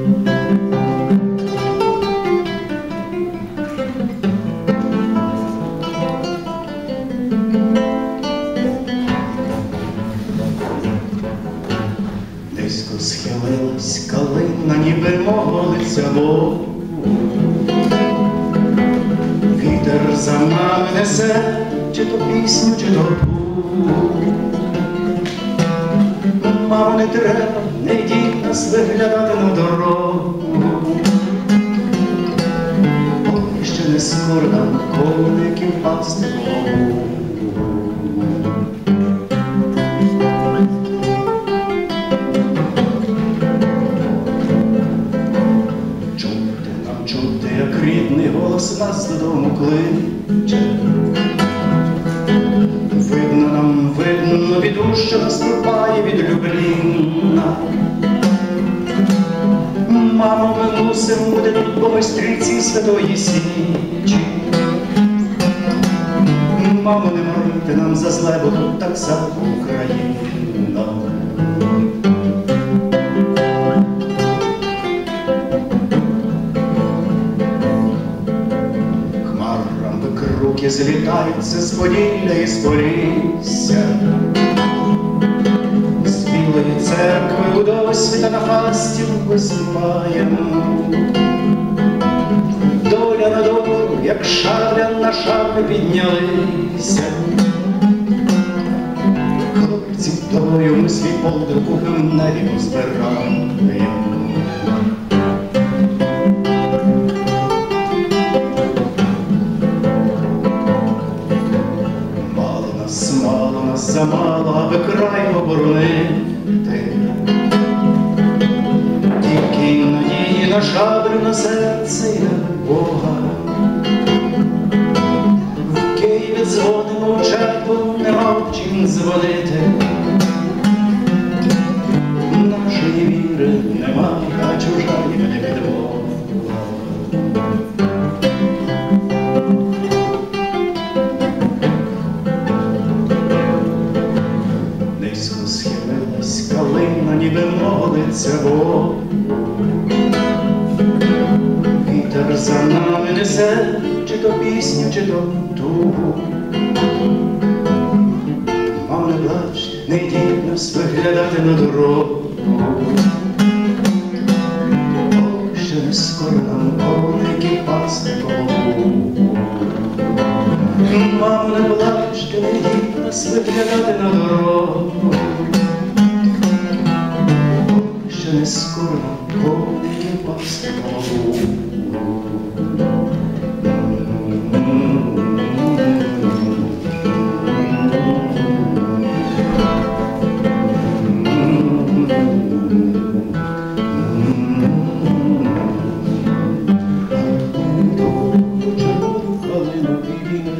Низько схилилась калина, ніби молиться Бог. Вітер за нами несе, чи чи то путь. Не треба, не йди нас виглядати на дорогу. Ой, ще не скоро нам коників пасти голову. Чути нам чути, як рідний голос нас додому кличе. Видно нам, видно біду, що наступає від Любліна. Мамо, ми мусимо бути тут, бо ми стрільці Святої Січі. Мамо, не марите нам за зле, бо тут так само Україна. Хмарами круки злітаються з Поділля і з Полісся. Церкви у досвіта на хасті висипаємо. Доля на долю, як шабля на шаблю піднялися. Хлопці долею ми свій подруг купим на віку збираємо. Замало, аби край оборонити. На серце на Бога. В Києві дзвонимо в чергу, нема в чим дзвонити. Нашої віри нема, а чужа й не підмога. Низько схилилась калина, ніби молиться Бог. Несе, чи то пісню, чи то тугу. Мам, не плач, не йдіть нас виглядати на дорогу. Ще не скоро нам коники пасти. Мамо, не плач, не йдіть нас виглядати на дорогу. Ще не скоро нам коники пасти you.